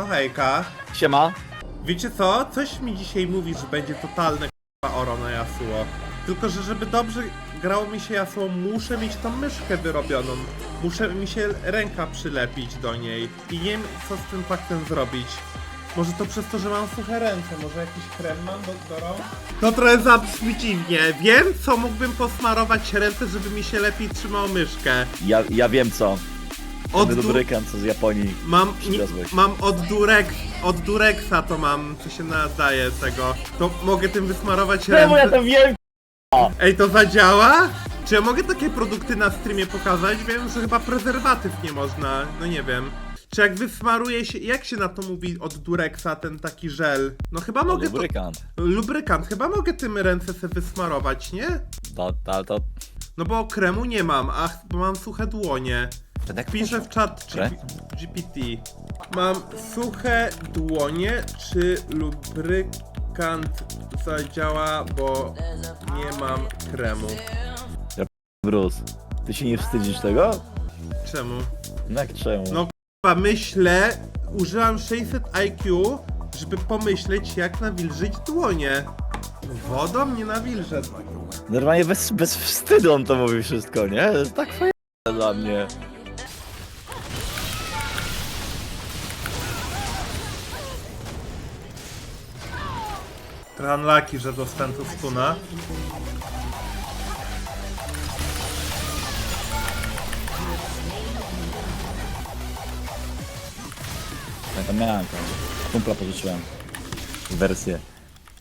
No hejka. Siema. Wiecie co? Coś mi dzisiaj mówi, że będzie totalne k***a oro na Yasuo. Tylko, że żeby dobrze grało mi się Yasuo, muszę mieć tą myszkę wyrobioną. Muszę mi się ręka przylepić do niej. I nie wiem, co z tym faktem zrobić. Może to przez to, że mam suche ręce, może jakiś krem mam do, do rąk? No trochę zabrzmi dziwnie. Wiem, co mógłbym posmarować ręce, żeby mi się lepiej trzymał myszkę. Ja, ja wiem co. Od du- lubrykant co z Japonii. Mam, nie, mam od Durek, od Durexa to mam, co się nadaje tego. To mogę tym wysmarować Czemu ja ręce. to wiem? Ej, to zadziała? Czy ja mogę takie produkty na streamie pokazać? Wiem, że chyba prezerwatyw nie można, no nie wiem. Czy jak wysmaruje się, jak się na to mówi od Durexa, ten taki żel? No chyba mogę to... Lubrykant. Lubrykant, chyba mogę tym ręce sobie wysmarować, nie? To, to, to... No bo kremu nie mam, a bo mam suche dłonie. Ten jak Piszę w czat? G- GPT. Mam suche dłonie, czy lubrykant zadziała, bo nie mam kremu. Bruce. Ty się nie wstydzisz tego? Czemu? No jak czemu? No k***a, myślę, użyłam 600 IQ, żeby pomyśleć jak nawilżyć dłonie. Wodą nie nawilżę. Normalnie bez, bez wstydu on to mówi wszystko, nie? To jest tak fajne dla mnie. Trochę unlucky, że dostałem tu stuna. Ja tam miałem tam. Kumpla pożyczyłem. Wersję.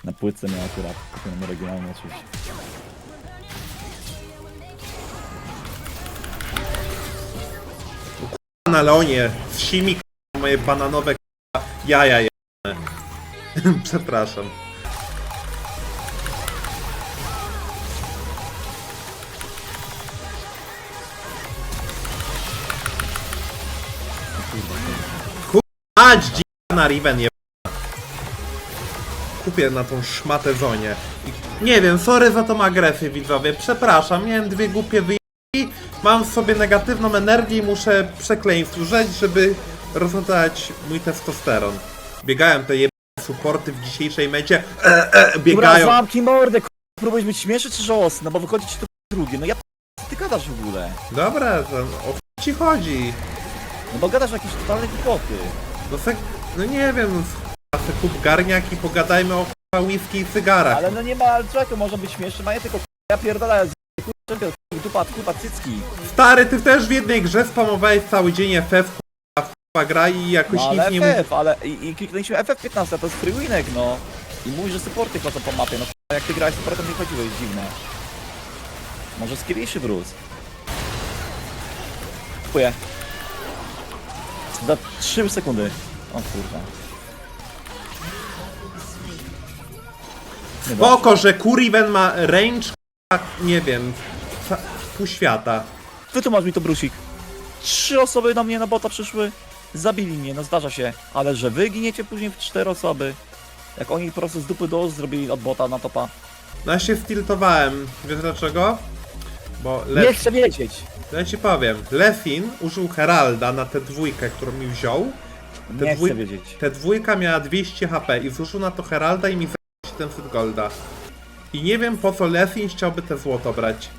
Na płytce miał akurat. Kupioną oryginalną oczywiście. Na Leonie, z simi k***a, moje bananowe k***a, jaja jebane. Przepraszam. Dzika na Riven je... Kupię na tą szmatę zonie. I nie wiem, sorry za tą agresję widzowie, przepraszam, miałem dwie głupie wyjęcia. Mam w sobie negatywną energię i muszę przekleństwu rzeć, żeby rozładować mój testosteron. Biegają te jebane supporty w dzisiejszej mecie. E, e, Dobra, biegają. zamknij mordę, k***. Próbujesz być śmieszny czy żałosny? No bo wychodzi ci to drugie. No ja p- ty gadasz w ogóle? Dobra, to o co ci chodzi? No bo gadasz jakieś totalne głupoty. No, se, no nie wiem, s- se kup garniak i pogadajmy o k***a, whisky i cygarach. Ale no nie ma, czego może być śmieszny, ma nie tylko k***, ja pierdolę, z k***, dupa, dupa, cycki. Stary, ty też w jednej grze spamowałeś cały dzień FF, k***a, k***a gra i jakoś No nic ale nie mówi. FF, ale i, i kliknęliśmy FF15, to jest free winek, no. I mówisz, że supporty chodzą po mapie, no k***a, jak ty grałeś supportem nie chodziłeś, dziwne. Może skieliszy Bruce. Dziękuję. Za 3 sekundy. O kurwa. Nie da. Spoko, że Kuriven ma range, k***a, nie wiem, ca- pół świata. Wytłumacz mi to, Brusik. Trzy osoby do mnie na bota przyszły, zabili mnie, no zdarza się. Ale że wy giniecie później w cztery osoby. Jak oni po prostu z dupy do ust zrobili od bota na topa. No ja się stiltowałem, wiesz dlaczego? Bo Nie Le... chcę wiedzieć. ja ci powiem, Lefin użył Heralda na tę dwójkę, którą mi wziął. Te Nie dwój- chcę wiedzieć. Te dwójka miała 200 HP i zużył na to Heralda i mi za 700 golda. I nie wiem po co Lefin chciałby te złoto brać.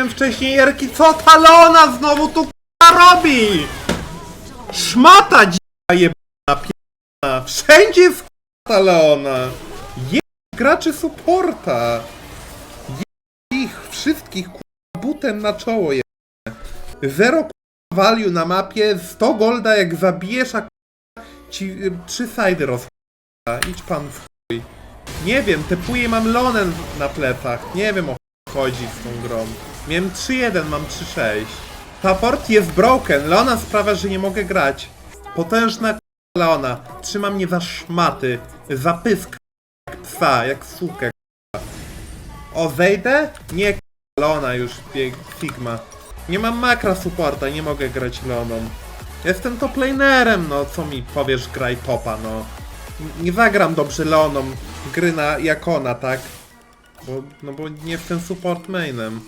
Miałem wcześniej Jerki, co ta Leona znowu tu k***a robi? Szmata dzika jebana, pierdana. Wszędzie jest k***a ta Leona. Je graczy supporta. Je ich wszystkich k***a butem na czoło je. Zero k***a value na mapie, 100 golda jak zabijesz, a k***a ci y, trzy sidy roz... Idź pan w chuj. Nie wiem, tepuję mam Lonen na plecach. Nie wiem o chodzi z tą grą. Miałem 3-1, mam 3-6. Support jest broken. Leona sprawia, że nie mogę grać. Potężna Leona. Trzyma mnie za szmaty. Za pysk. Jak ps psa, jak sukę. O, zejdę? Nie, Leona już Sigma. Nie mam makra supporta, nie mogę grać Leoną. Jestem top lanerem, no co mi powiesz, graj topa, no. Nie zagram dobrze Leoną gry na Jakona, tak? Bo, no bo nie jestem support mainem.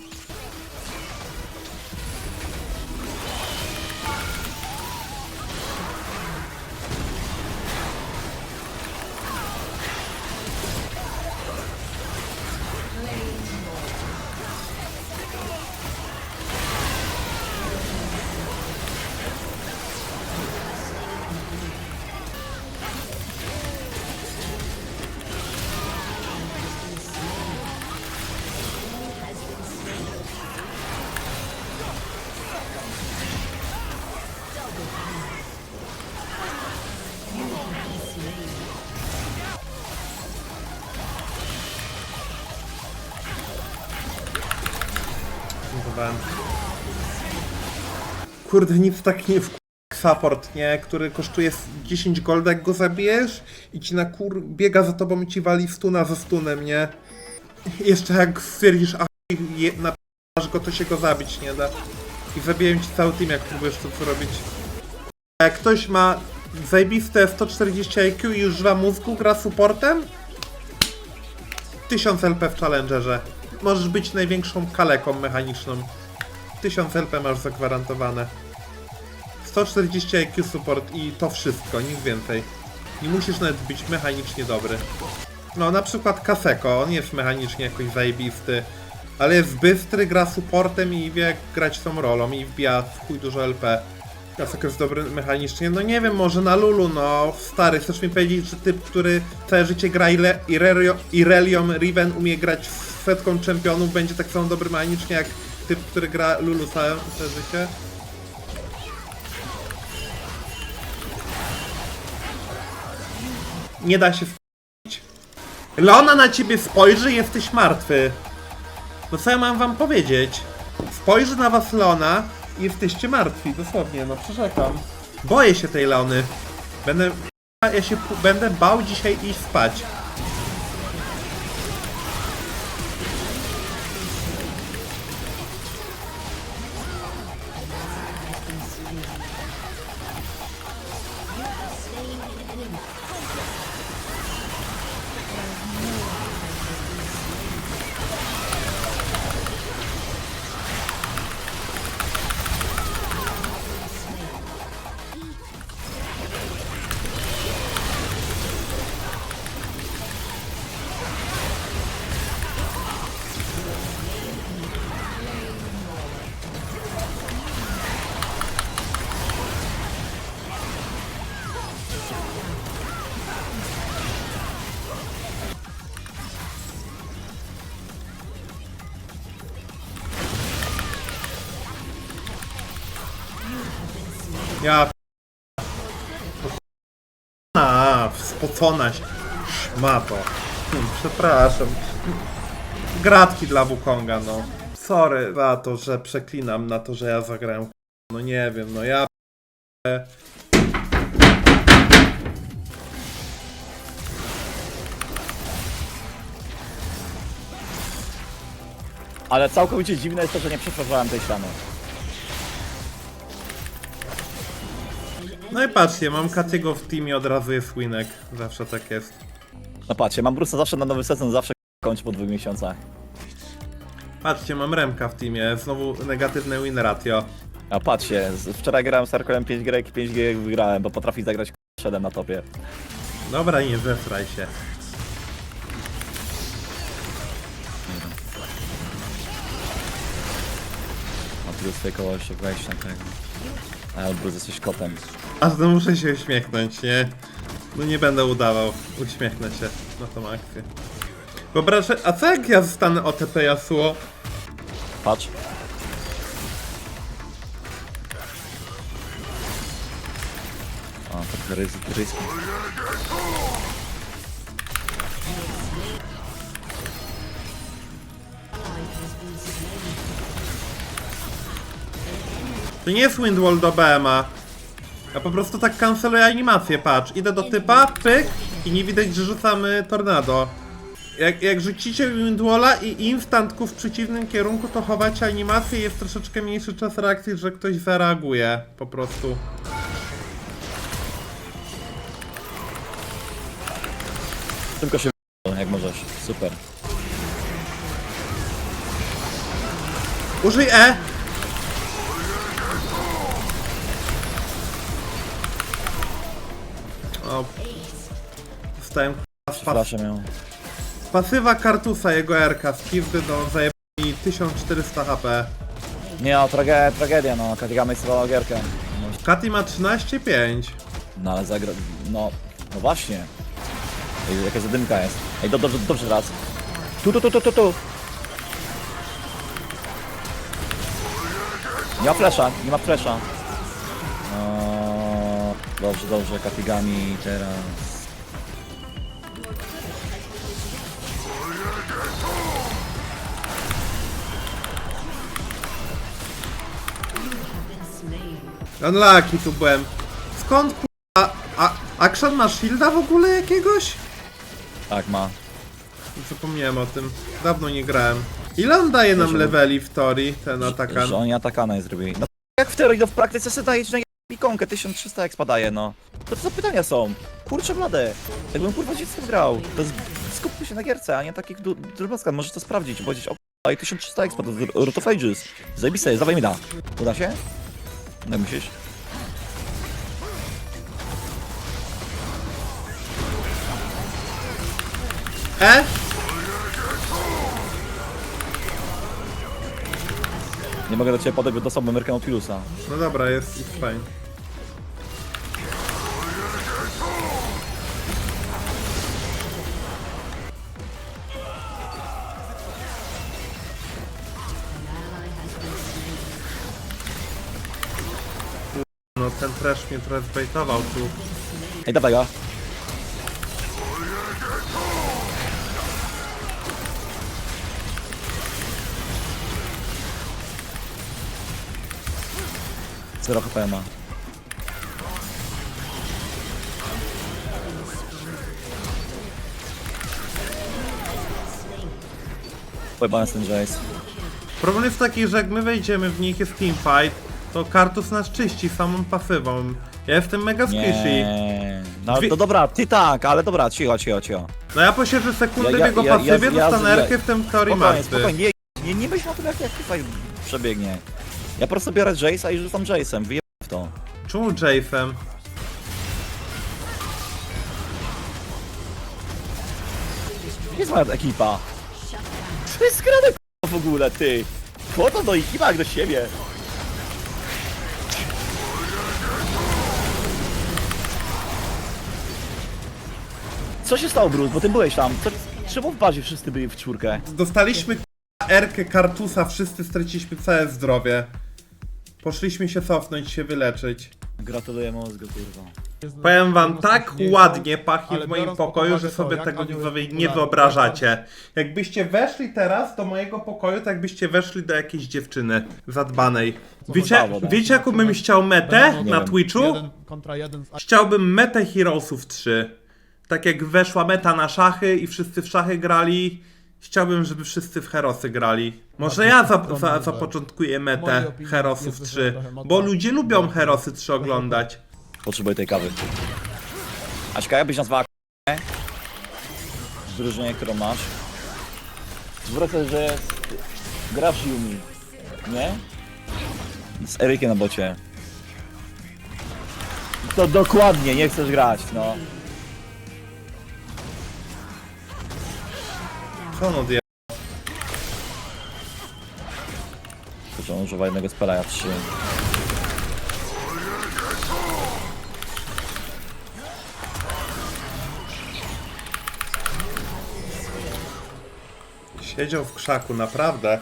Kurde, nic tak nie w support, nie? Który kosztuje 10 golda, jak go zabijesz i ci na kur... biega za tobą i ci wali stuna za stunem, nie? Jeszcze jak stwierdzisz, a je... napisz go, to się go zabić nie da. I zabiję ci cały team, jak próbujesz to co robić. A jak ktoś ma zajebiste 140 IQ i używa mózgu, gra supportem, 1000 LP w Challengerze. Możesz być największą kaleką mechaniczną. 1000 LP masz zagwarantowane. 140 IQ support i to wszystko, nic więcej. Nie musisz nawet być mechanicznie dobry. No na przykład Kaseko, on jest mechanicznie jakoś zajebisty. Ale jest bystry, gra supportem i wie grać tą rolą i wbija w chuj dużo LP. Kaseko jest dobry mechanicznie, no nie wiem, może na Lulu, no stary, chcesz mi powiedzieć, że typ, który całe życie gra Irelią Riven umie grać setką czempionów, będzie tak samo dobry mechanicznie jak typ, który gra Lulu całe, całe życie? Nie da się wpić. Leona na ciebie spojrzy, jesteś martwy. No co ja mam wam powiedzieć? Spojrzy na was Leona i jesteście martwi, dosłownie, no przyrzekam. Boję się tej Leony. Będę... Ja się będę bał dzisiaj iść spać. Ja... A, spocona się. Szmato. Hmm, Przepraszam. Gratki dla Wukonga, no. Sorry za to, że przeklinam na to, że ja zagrałem. No nie wiem, no ja... Ale całkowicie dziwne jest to, że nie przetwarzałem tej ściany. No i patrzcie, mam Katiego w teamie, od razu jest winek. Zawsze tak jest. No patrzcie, mam Brusa zawsze na nowy sezon, zawsze kończy po dwóch miesiącach. Patrzcie, mam Remka w teamie, znowu negatywne win ratio. A patrzcie, z- wczoraj grałem z Arkolem 5 grek i 5 g wygrałem, bo potrafi zagrać k***a na topie. Dobra, nie zesraj się. A plus koło jeszcze wejść na tego. Ale Bruce jesteś kotem. Aż no muszę się uśmiechnąć, nie? No nie będę udawał. Uśmiechnę się na tą akcję. Wyobrażę, a co jak ja zostanę OTP Yasuo? Patrz. O, trochę ryzyk, ryzyk. To nie jest Windwall do BMA. Ja po prostu tak kanceluję animację, patrz. Idę do typa, pyk i nie widać, że rzucamy tornado. Jak, jak rzucicie Windwalla i instantku w przeciwnym kierunku, to chowacie animację i jest troszeczkę mniejszy czas reakcji, że ktoś zareaguje po prostu. Tylko się jak możesz. Super. Użyj E! O. Dostałem k***a, z, pas Flaszę miał. z pasywa Kartusa jego Rka z pizdy do zajebani 1400 HP. Nie no, trage tragedia no, Katigamy jest gierkę. No, Katy ma 13,5. no ale zagra... no, no właśnie. Ej, jaka zadymka jest. Ej, do, dobrze, dobrze raz. Tu, tu, tu, tu, tu, tu. Nie ma flesza, nie ma flesza. No, dobrze, dobrze, Katigami teraz. Unlucky tu byłem. Skąd k***a? A, Action ma shielda w ogóle jakiegoś? Tak, ma. Zapomniałem o tym. Dawno nie grałem. Ile on daje nam leveli w Tori, ten atakan? Że oni atakana jest zrobili. No jak w teorii, no w praktyce sobie dajesz na ikonkę 1300 jak spadaje, no. To co pytania są? Kurczę blade. Jakbym kurwa dzieckiem grał. To skupmy się na gierce, a nie takich drobnostkach. Możesz to sprawdzić i powiedzieć, o i 1300 expa, to jest Root of Ages. Zajebiste, zawaj mi da. Uda się? Jak myślisz? E? Nie mogę do ciebie podać, bo to są American Nautilusa. No dobra, jest, jest fajnie. No ten trash mnie trochę zbejtował tu. Ej, dawaj go. Zero HP ma. Pojebany ten Jace. Problem jest taki, że jak my wejdziemy w nich jest teamfight, to Kartus nas czyści samą pasywą. Ja jestem mega squishy. Nie. No Dwie- to dobra, ty tak, ale dobra, cicho, cicho, cicho. No ja posiedzę sekundę Ja- w ja- jego ja- pasywie, ja- ja- dostanę ja- erkę w tym teorii Spokojnie, martwy. spokojnie, nie, nie, nie myśl o tym jak, jak tutaj przebiegnie. Ja po prostu biorę Jace'a i rzucam Jace'em, wyjebam w to. Czemu Jace'em? Gdzie jest moja ekipa? To jest grane k***a, w ogóle, ty. Kłota do ekipa jak do siebie. Co się stało, Bruce? Bo ty byłeś tam. Co, czemu w bazie wszyscy byli w czwórkę? Dostaliśmy k***a, erkę Kartusa, wszyscy straciliśmy całe zdrowie. Poszliśmy się cofnąć, się wyleczyć. Gratuluję mózgu, kurwa. Powiem wam, tak ładnie pachnie w moim pokoju, że sobie tego widzowie nie wyobrażacie. Jakbyście weszli teraz do mojego pokoju, tak jakbyście weszli do jakiejś dziewczyny zadbanej. Wiecie, wiecie jaką bym chciał metę na. Twitchu? Chciałbym metę Heroesów 3. Tak jak weszła meta na szachy i wszyscy w szachy grali, chciałbym, żeby wszyscy w Herosy grali. Może ja za, za, zapoczątkuję metę Herosów jest 3, trochę mocno- bo ludzie lubią Herosy 3 oglądać. Potrzebuję tej kawy. Aśka, jak byś nazwała k***ę? Wyróżnienie, którą masz. Zwrócę, że jest... grasz Yumi. Nie? Z Erykiem na bocie. To dokładnie, nie chcesz grać, no. On odje... Kurczę, on używa jednego spela, ja trzy. Siedział w krzaku, naprawdę.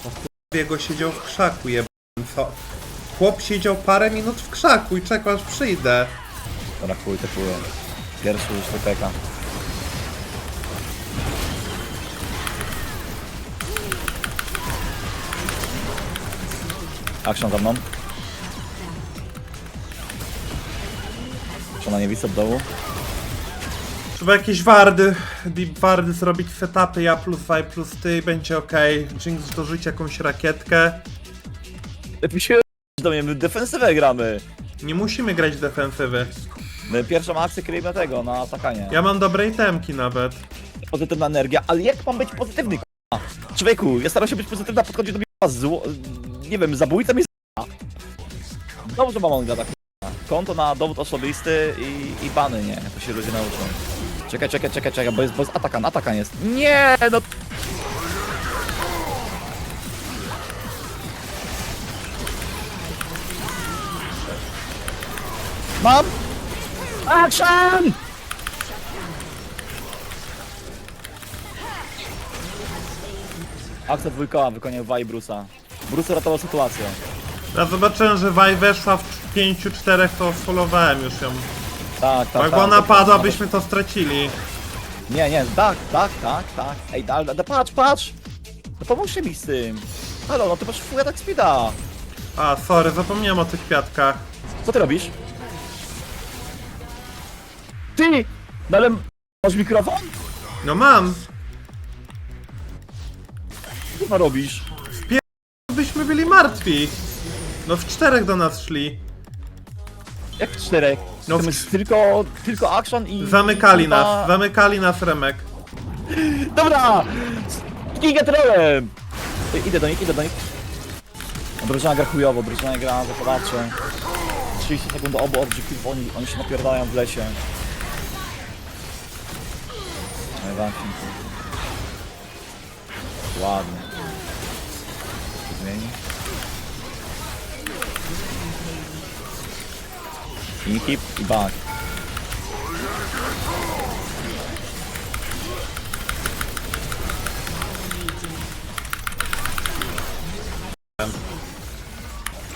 O kurwa, jego siedział w krzaku, jeb... Co? Chłop siedział parę minut w krzaku i czekał aż przyjdę. Dobra, chuj, tepuję. Pierwszy już TPK. Action za mną. Czy ona nie widzi od dołu? Trzeba jakieś wardy, deep wardy zrobić setupy, ja plus Y plus ty i będzie ok. Jinx dorzuć jakąś rakietkę. Lepiej się do mnie, my defensywę gramy. Nie musimy grać defensywy. My pierwszą akcję kryjemy na tego, na atakanie. Ja mam dobre itemki nawet. Pozytywna energia, ale jak mam być pozytywny, k***a? Człowieku, ja staram się być pozytywna, podchodzi do mnie zło... Nie wiem, zabójca mnie z***a. Dobrze mam on gada. Konto na dowód osobisty i, i bany, nie? To się ludzie nauczą. Czekaj, czekaj, czekaj, czekaj, bo jest, bo jest atakan, atakan jest. Nie, no... Mam! Action! Akcja dwójkowa wykonał Waj Brusa. Bruce ratował sytuację. Ja zobaczyłem, że Vaj weszła w 5-4, to sfollowałem już ją. Tak, tak, Jak tak. ona tak, padła, tak. byśmy to stracili. Nie, nie, tak, tak, tak, tak. Ej, da, da, patrz, patrz! No pomóżcie mi z tym. Halo, no ty masz full attack speeda. A, sorry, zapomniałem o tych kwiatkach. Co ty robisz? Ty! No ale masz mikrofon? No mam. Co ty robisz? Byśmy byli martwi. No w czterech do nas szli. Jak w czterech? No No, w- tylko, tylko action i... Zamykali kurwa- nas, zamykali nas Remek. Dobra! Gigatrolem! Idę do nich, idę do nich. Drużyna gra chujowo, drużyna gra zapodacze. 30 sekund do obu obiektywów, oni, oni się napierdają w lesie. I. Ładnie. Zmieni. I hip i back.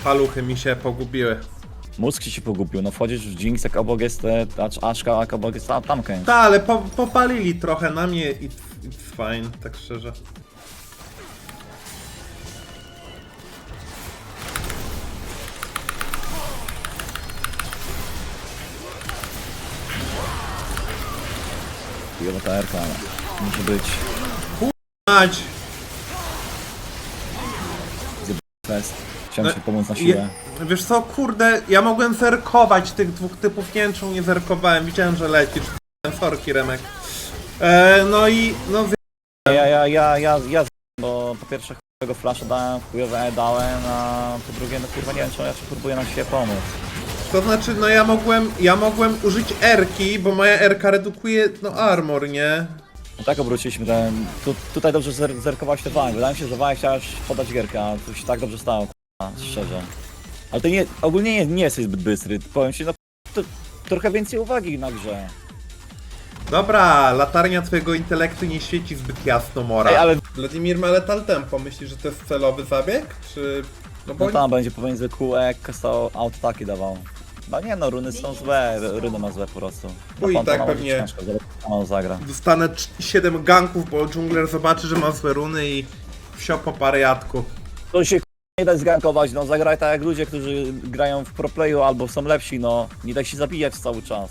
Paluchy mi się pogubiły. Mózg ci się pogubił, no wchodzisz w Jinx jak obok jest acz, Aszka, jak obok jest ta, tamkę. Ta, ale po, popalili trochę na mnie i it's fine, tak szczerze. Chujowa ta RK, ale musi być Mać! fest. Chciałem No, się pomóc na siłę. Je, wiesz co, kurde, ja mogłem zerkować tych dwóch typów, nie wiem czemu nie zerkowałem, widziałem, że lecisz. Sorki, Remek. E, no i, no Ja, ja, ja, ja, ja, z- bo po pierwsze chujowego flasha dałem, chujowe E dałem, a po drugie, no kurwa nie wiem czemu ja ci próbuję na siebie pomóc. To znaczy, no ja mogłem, ja mogłem użyć R-ki, bo moja R-ka redukuje, no armor, nie? No tak obróciliśmy ten, tu, tutaj dobrze zer, zerkowałeś te wagi, wydaje mi się, że wagi chciałeś podać gierkę, a to się tak dobrze stało, szczerze. Ale ty nie, ogólnie nie, nie jesteś zbyt bystry, powiem ci, no to, trochę więcej uwagi na grze. Dobra, Latarnia twojego intelektu nie świeci zbyt jasno, Mora. Ej, ale Wladimir ma letal tempo, myślisz, że to jest celowy zabieg? Czy... No bo... no tam będzie pomiędzy QE, kastało autotaki dawał. No nie no, runy są złe, runy ma złe po prostu. No, konto tak pewnie. ciężko, zaraz mało zagra. Dostanę 7 ganków, bo dżungler zobaczy, że ma złe runy i wsio po pariatku. To się k***a, nie da zgankować, no zagraj tak jak ludzie, którzy grają w proplayu albo są lepsi, no nie daj się zabijać cały czas.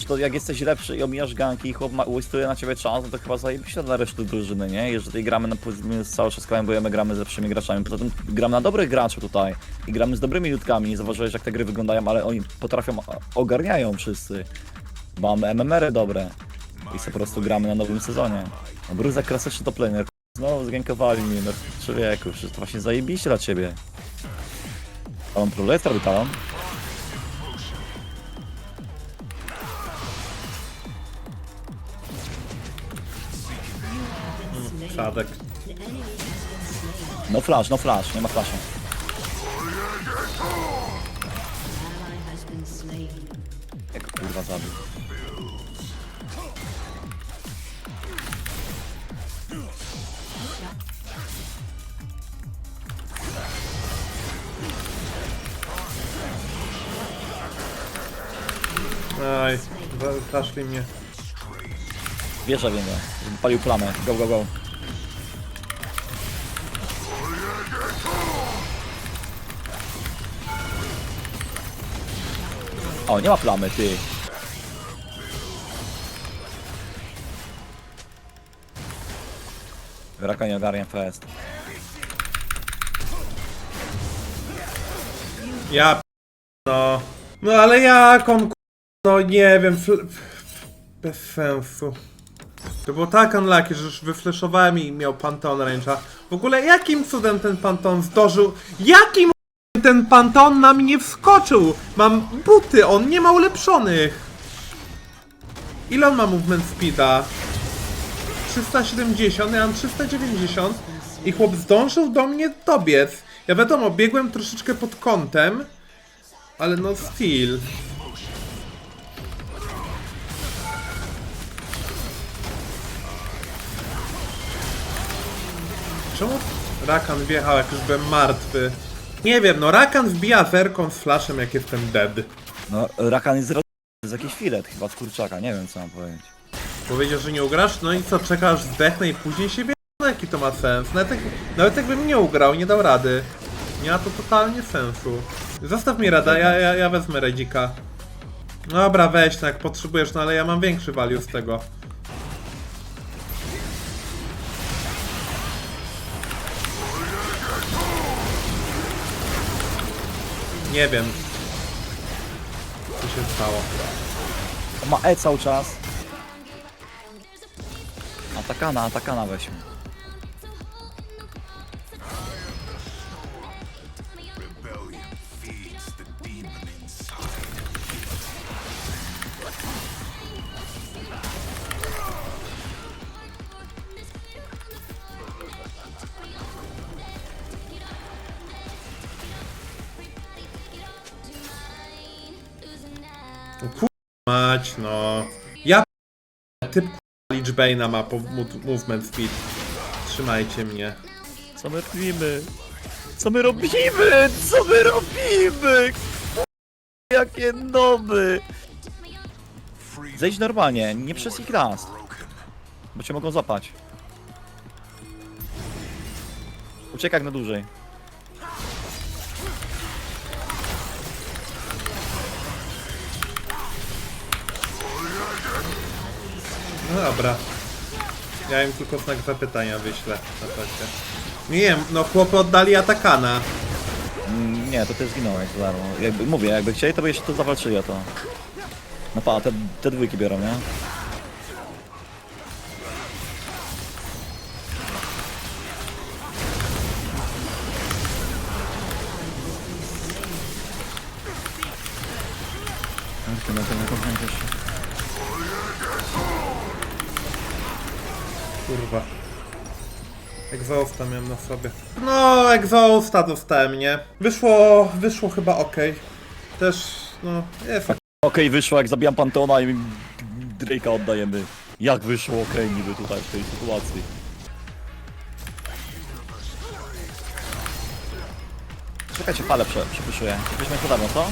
Zresztą jak jesteś lepszy i omijasz ganki i chłop ma- na ciebie czas, no to chyba zajebiście dla reszty drużyny, nie? Jeżeli gramy na powiedzmy cały czas klejmujemy, gramy z lepszymi graczami, poza tym gramy na dobrych graczy tutaj i gramy z dobrymi ludkami, zauważyłeś jak te gry wyglądają, ale oni potrafią, ogarniają wszyscy. Mamy MMR-y dobre i po prostu gramy na nowym sezonie. No Bruzek klasyczny top laner, Znowu zgankowali mnie, no człowieku, przecież to właśnie zajebiście dla ciebie. Talon troluje, jest talon? Szadek. No flash, no flash, nie ma flasha. Jak kurwa zabił. Aj, za- zaszli mnie. Wierzę w niego, żeby palił plamę. Go, go, go. O, nie ma plamy, ty. Wraka nie ogarniam fest. Ja p- no. No ale ja on no nie wiem, fl- bez sensu. To było tak unlucky, że już wyfleszowałem i miał Panteon Range'a. W ogóle jakim cudem ten Panton zdążył? Jakim ten Panteon na mnie wskoczył? Mam buty, on nie ma ulepszonych. Ile on ma movement speeda? 370, ja mam 390 i chłop zdążył do mnie dobiec. Ja wiadomo, biegłem troszeczkę pod kątem, ale no still. Czemu Rakan wjechał jak już byłem martwy? Nie wiem, no Rakan wbija zerką z flashem jak jestem dead. No, Rakan jest ro... To jest jakiś filet chyba z kurczaka, nie wiem co mam powiedzieć. Powiedział, że nie ugrasz, no i co, czekasz, zdechnę i później się? No jaki to ma sens? Nawet, jak, nawet jakbym nie ugrał, nie dał rady. Nie ma to totalnie sensu. Zostaw mi rada, ja, ja, ja wezmę Redzika. Dobra, weź, jak potrzebujesz, no ale ja mam większy value z tego. Nie wiem. Co się stało. Ma E cały czas. Atakana, atakana weźmy. Mać, no. Ja p- typ k***a Lichbane'a ma po movement speed. Trzymajcie mnie. Co my robimy? Co my robimy? Co my robimy? Jakie noby! Zejdź normalnie, nie przez ich raz. Bo cię mogą zapać. Uciekaj na dłużej. No dobra. Ja im tylko znak zapytania wyślę na czacie. Nie wiem, no chłopy oddali Atakana. Mm, Nie, to ty zginąłeś za darmo. Jakby, mówię, jakby chcieli, to by się to zawalczyli o to. No pa, te, te dwójki biorą, nie? Miałem na sobie. No, dostałem, nie? Wyszło, wyszło chyba ok. Też, no, jest Okej, wyszło jak zabijam Pantona i Drake'a oddajemy. Jak wyszło okej niby tutaj w tej sytuacji? Czekajcie, falę prze, przepyszuję. Weźmy co?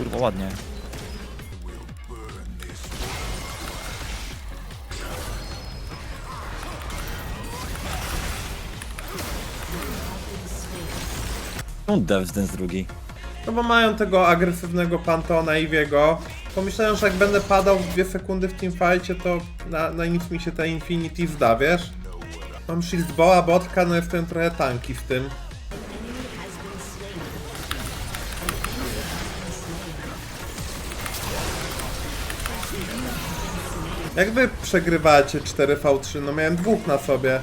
Kurwa, ładnie. Czemu Devs ten z drugi? No bo mają tego agresywnego Pantona Iwiego. Pomyślałem, że jak będę padał w dwie sekundy w teamfightie, to na, na nic mi się ta Infinity zda, wiesz? Mam shield boa, botka, no jestem trochę tanki w tym. Jak wy przegrywacie 4v3? No miałem dwóch na sobie.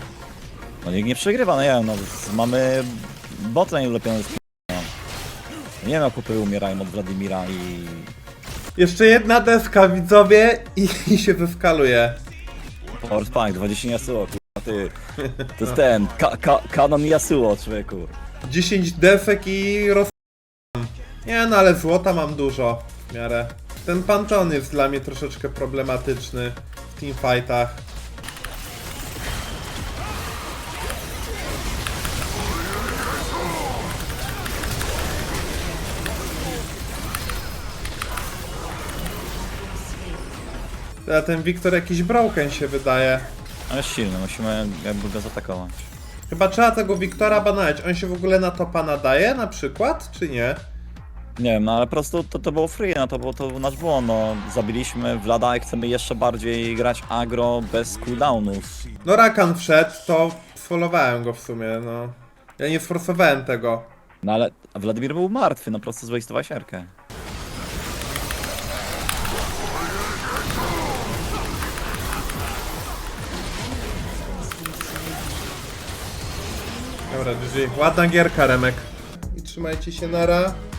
No nikt nie przegrywa, no ja wiem, no mamy bota nieulepiony z no. Nie wiem jak kupy umierają od Wladimira i... Jeszcze jedna deska, widzowie, i, i się wyskaluje. Power Spike, 20 Yasuo, kurwa ty. To jest ten, ka ka kanon Yasuo, człowieku. 10 desek i roz... Nie no, ale złota mam dużo w miarę. Ten Panton jest dla mnie troszeczkę problematyczny w teamfightach. A ten Wiktor jakiś broken się wydaje. Jest silny, musimy jakby go zaatakować. Chyba trzeba tego Wiktora banować. On się w ogóle na topa nadaje na przykład, czy nie? Nie wiem, no ale po prostu to, to było free, no to, było, to nasz błąd, no. Zabiliśmy Vlada i chcemy jeszcze bardziej grać agro bez cooldownów. No Rakan wszedł, to sfolowałem go w sumie, no. Ja nie sforsowałem tego. No ale Wladimir był martwy, no po prostu zwejstowałeś sierkę. Dobra, GG. Ładna gierka, Remek. I trzymajcie się, nara.